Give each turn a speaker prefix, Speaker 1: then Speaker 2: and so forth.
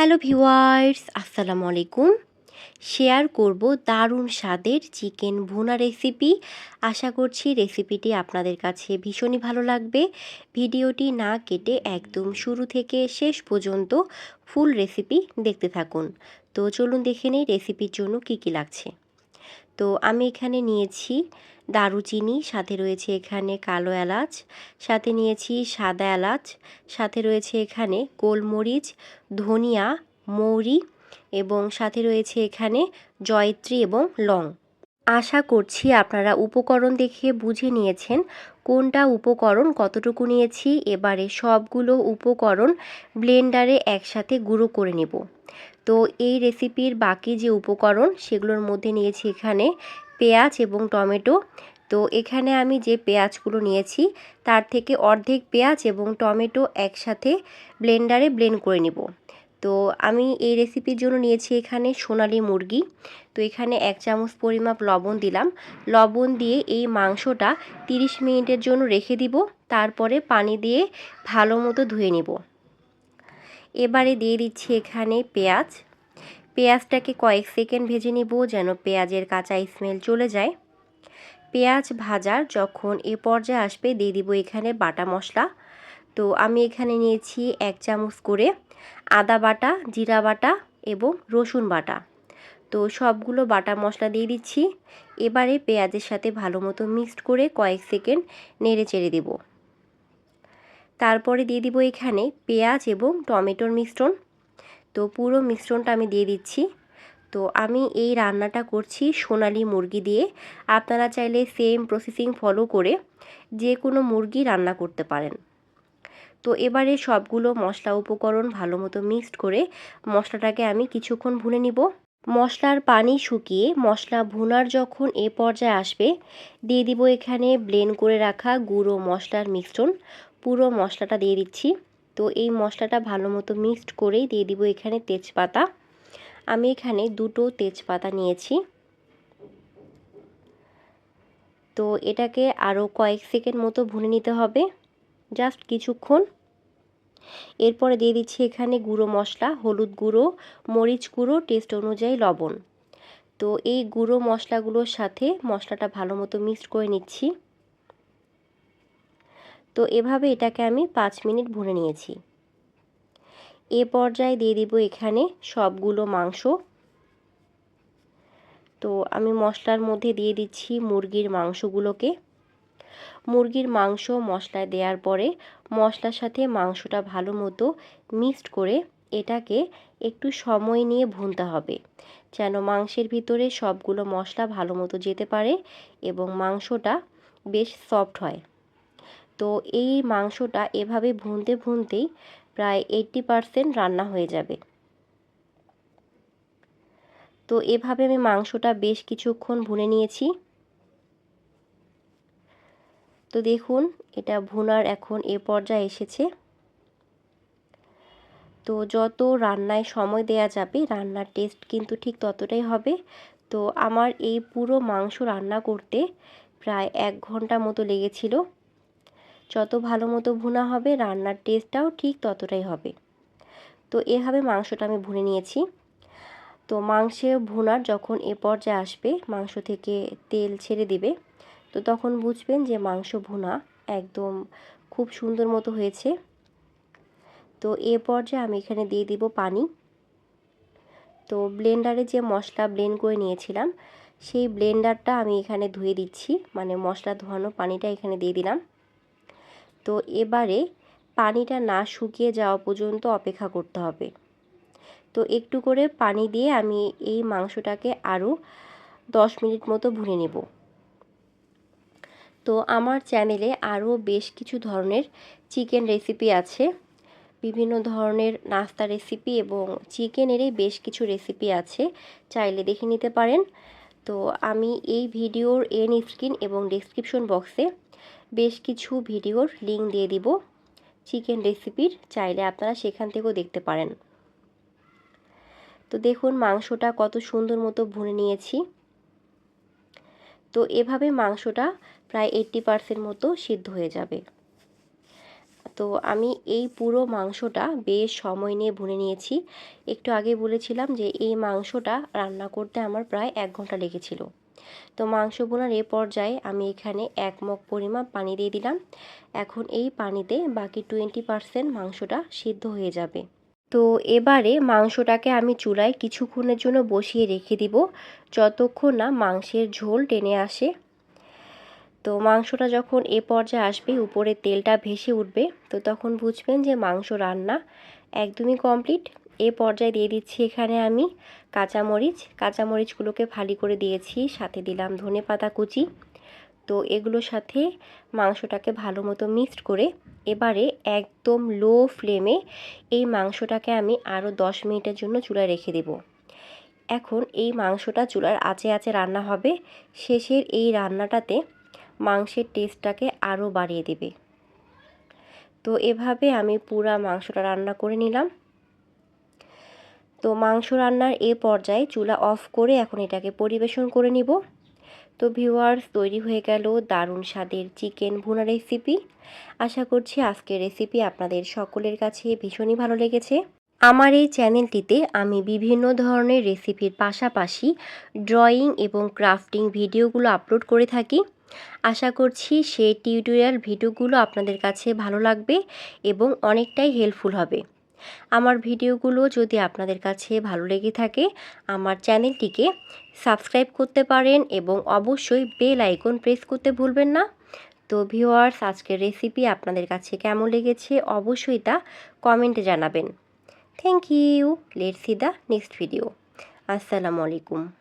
Speaker 1: Hello viewers আসসালামু আলাইকুম। Share করব দারুণ স্বাদের চিকেন ভুনা রেসিপি। আশা করছি রেসিপিটি আপনাদের কাছে ভীষণই ভালো লাগবে। ভিডিওটি না কেটে একদম শুরু থেকে শেষ পর্যন্ত ফুল রেসিপি দেখতে থাকুন। তো চলুন দেখে নেই রেসিপির জন্য কি কি লাগছে। তো আমি এখানে নিয়েছি দারুচিনি, সাথে রয়েছে এখানে কালো এলাচ, সাথে নিয়েছি সাদা এলাচ, সাথে রয়েছে এখানে গোলমরিচ, ধনিয়া, মৌরি এবং সাথে রয়েছে এখানে জয়ত্রী এবং লং। আশা করছি আপনারা উপকরণ দেখে বুঝে নিয়েছেন কোনটা উপকরণ, কতটুকু নিয়েছি, এবারে সবগুলো উপকরণ ব্লেন্ডারে একসাথে গুঁড়ো করে নেব। তো এই রেসিপির বাকি যে উপকরণ, সেগুলোর মধ্যে নিয়েছি এখানে পেঁয়াজ এবং টমেটো। তো এখানে আমি যে পেঁয়াজগুলো নিয়েছি, তার থেকে অর্ধেক পেঁয়াজ এবং টমেটো একসাথে ব্লেন্ডারে ব্লেন্ড করে নেব। তো আমি এই রেসিপির জন্য নিয়েছি এখানে সোনালি মুরগি। তো এখানে এক চামচ পরিমাপ লবণ দিলাম। লবণ দিয়ে এই মাংসটা 30 মিনিটের জন্য রেখে দিব। তারপরে পানি দিয়ে ভালো মতো ধুয়ে নেব। এবারে দিয়ে দিচ্ছি এখানে পেঁয়াজ। পেঁয়াজটাকে কয়েক সেকেন্ড ভেজে নিব যেন পেঁয়াজের কাঁচা স্মেল চলে যায়। পেঁয়াজ ভাজার যখন এ পর্যায়ে আসবে, দিয়ে দিব এখানে বাটা মশলা। তো আমি এখানে নিয়েছি এক চামচ করে আদা বাটা, জিরা বাটা এবং রসুন বাটা। তো সবগুলো বাটা মশলা দিয়ে দিচ্ছি। এবারে পেঁয়াজের সাথে ভালো মতো মিক্সড করে কয়েক সেকেন্ড নেড়ে চেড়ে দেব। তারপরে দিয়ে দিব এখানে পেঁয়াজ এবং টমেটোর মিশ্রণ। তো পুরো মিশ্রণটা আমি দিয়ে দিচ্ছি। তো আমি এই রান্নাটা করছি সোনালি মুরগি দিয়ে। আপনারা চাইলে সেম প্রসেসিং ফলো করে যে কোনো মুরগি রান্না করতে পারেন। তো এবারে সবগুলো মশলা উপকরণ ভালো মতো মিক্সড করে মশলাটাকে আমি কিছুক্ষণ ভুনে নিব। মশলার পানি শুকিয়ে মশলা ভুনার যখন এ পর্যায়ে আসবে, দিয়ে দিব এখানে ব্লেন্ড করে রাখা গুঁড়ো মশলার মিশ্রণ। পুরো মশলাটা দিয়ে দিচ্ছি। তো এই মশলাটা ভালো মতো মিক্সড করেই দিয়ে দিব এখানে তেজপাতা। আমি এখানে দুটো তেজপাতা নিয়েছি। তো এটাকে আরও কয়েক সেকেন্ড মতো ভুনে নিতে হবে। জাস্ট কিছুক্ষণ। এরপরে দিয়ে দিচ্ছি এখানে গুঁড়ো মশলা, হলুদ গুঁড়ো, মরিচ গুঁড়ো টেস্ট অনুযায়ী লবণ। তো এই গুঁড়ো মশলাগুলোর সাথে মশলাটা ভালো মতো মিক্সড করে নিচ্ছি। তো এভাবে এটাকে আমি পাঁচ মিনিট ভুনে নিয়েছি। এ পর্যায়ে দিয়ে দিব এখানে সবগুলো মাংস। তো আমি মশলার মধ্যে দিয়ে দিচ্ছি মুরগির মাংসগুলোকে। মুরগির মাংস মশলায় দেওয়ার পরে মশলার সাথে মাংসটা ভালো মতো মিক্সড করে এটাকে একটু সময় নিয়ে ভুনতে হবে, যেন মাংসের ভিতরে সবগুলো মশলা ভালো মতো যেতে পারে এবং মাংসটা বেশ সফট হয়। তো এই মাংসটা এভাবে ভুনতে ভুনতেই প্রায় এইট্টি পারসেন্ট রান্না হয়ে যাবে। তো এভাবে আমি মাংসটা বেশ কিছুক্ষণ ভুনে নিয়েছি। তো দেখুন, এটা ভুনার এখন এ পর্যায়ে এসেছে। তো যত রান্নায় সময় দেয়া যাবে, রান্নার টেস্ট কিন্তু ঠিক ততটাই হবে। তো আমার এই পুরো মাংস রান্না করতে প্রায় এক ঘণ্টা মতো লেগেছিল। যত ভালো মতো ভুনা হবে, রান্নার টেস্টটাও ঠিক ততটাই হবে। তো এভাবে মাংসটা আমি ভুনে নিয়েছি। তো মাংসে ভুনার যখন এ পর্যায়ে আসবে, মাংস থেকে তেল ছেড়ে দিবে। তো তখন বুঝবেন যে মাংস ভুনা একদম খুব সুন্দর মতো হয়েছে। তো এ পর্যায়ে আমি এখানে দিয়ে দিব পানি। তো ব্লেন্ডারে যে মশলা ব্লেন্ড করে নিয়েছিলাম, সেই ব্লেন্ডারটা আমি এখানে ধুয়ে দিচ্ছি। মানে মশলা ধোয়ানো পানিটা এখানে দিয়ে দিলাম। তো এবারে পানিটা না শুকিয়ে যাওয়া পর্যন্ত অপেক্ষা করতে হবে। তো একটু করে পানি দিয়ে আমি এই মাংসটাকে আরও দশ মিনিট মতো ভুনে নেব। তো আমার চ্যানেলে আরও বেশ কিছু ধরনের চিকেন রেসিপি আছে। বিভিন্ন ধরনের নাস্তা রেসিপি এবং চিকেনেরই বেশ কিছু রেসিপি আছে, চাইলে দেখে নিতে পারেন। তো আমি এই ভিডিওর এন স্ক্রিন এবং ডিসক্রিপশন বক্সে বেশ কিছু ভিডিওর লিঙ্ক দিয়ে দিব চিকেন রেসিপির, চাইলে আপনারা সেখান থেকেও দেখতে পারেন। তো দেখুন, মাংসটা কত সুন্দর মতো ভুনে নিয়েছি। তো এভাবে মাংসটা প্রায় এইট্টি পারসেন্ট মতো সিদ্ধ হয়ে যাবে। তো আমি এই পুরো মাংসটা বেশ সময় নিয়ে ভুনে নিয়েছি। একটু আগে বলেছিলাম যে এই মাংসটা রান্না করতে আমার প্রায় এক ঘণ্টা লেগেছিল। তো মাংস বোনার এ পর্যায়ে আমি এখানে এক মগ পরিমাপ পানি দিয়ে দিলাম। এখন এই পানিতে বাকি টোয়েন্টি পারসেন্ট মাংসটা সিদ্ধ হয়ে যাবে। তো এবারে মাংসটাকে আমি চুলায় কিছুক্ষণের জন্য বসিয়ে রেখে দিব, যতক্ষণ না মাংসের ঝোল টেনে আসে। তো মাংসটা যখন এ পর্যায়ে আসবে, উপরে তেলটা ভেসে উঠবে, তো তখন বুঝবেন যে মাংস রান্না একদমই কমপ্লিট। এ পর্যায়ে দিয়ে দিচ্ছি এখানে আমি কাঁচামরিচ। কাঁচামরিচগুলোকে ফালি করে দিয়েছি, সাথে দিলাম ধনে পাতা কুচি। তো এগুলোর সাথে মাংসটাকে ভালো মতো মিক্সড করে এবারে একদম লো ফ্লেমে এই মাংসটাকে আমি আরও দশ মিনিটের জন্য চুলায় রেখে দেব। এখন এই মাংসটা চুলার আঁচে আঁচে রান্না হবে। শেষের এই রান্নাটাতে মাংসের টেস্টটাকে আরও বাড়িয়ে দেবে। তো এভাবে আমি পুরা মাংসটা রান্না করে নিলাম। তো মাংস রান্নার এ পর্যায়ে চুলা অফ করে এখন এটাকে পরিবেশন করে নিব। তো ভিউয়ার্স তৈরি হয়ে গেল দারুণ স্বাদের চিকেন ভুনা রেসিপি আশা করছি আজকের রেসিপি আপনাদের সকলের কাছে ভীষণই ভালো লেগেছে। আমার এই চ্যানেলটিতে আমি বিভিন্ন ধরনের রেসিপির পাশাপাশি ড্রয়িং এবং ক্রাফটিং ভিডিওগুলো আপলোড করে থাকি। আশা করছি সেই টিউটোরিয়াল ভিডিওগুলো আপনাদের কাছে ভালো লাগবে এবং অনেকটাই হেল্পফুল হবে। আমার ভিডিওগুলো যদি আপনাদের কাছে ভালো লেগে থাকে, আমার চ্যানেলটিকে সাবস্ক্রাইব করতে পারেন এবং অবশ্যই বেল আইকন প্রেস করতে ভুলবেন না। তো ভিওয়ার্স আজকের রেসিপি আপনাদের কাছে কেমন লেগেছে অবশ্যই তা কমেন্টে জানাবেন। Thank you let see the next video আসসালামু আলাইকুম